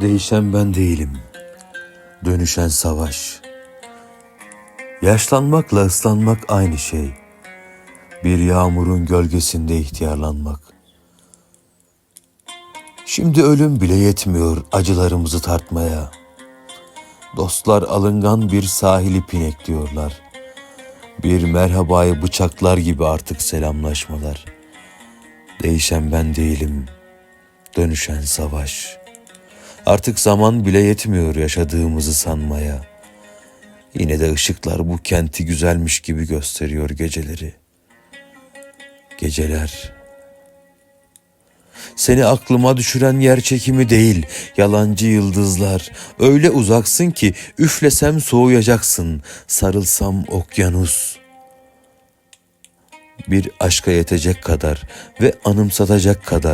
Değişen ben değilim. Dönüşen savaş. Yaşlanmakla ıslanmak aynı şey. Bir yağmurun gölgesinde ihtiyarlanmak. Şimdi ölüm bile yetmiyor acılarımızı tartmaya. Dostlar alıngan bir sahili pinekliyorlar. Bir merhabayı bıçaklar gibi artık selamlaşmalar. Değişen ben değilim. Dönüşen savaş.'' Artık zaman bile yetmiyor yaşadığımızı sanmaya. Yine de ışıklar bu kenti güzelmiş gibi gösteriyor geceleri. Geceler. Seni aklıma düşüren yer çekimi değil, yalancı yıldızlar. Öyle uzaksın ki üflesem soğuyacaksın, sarılsam okyanus. Bir aşka yetecek kadar ve anımsatacak kadar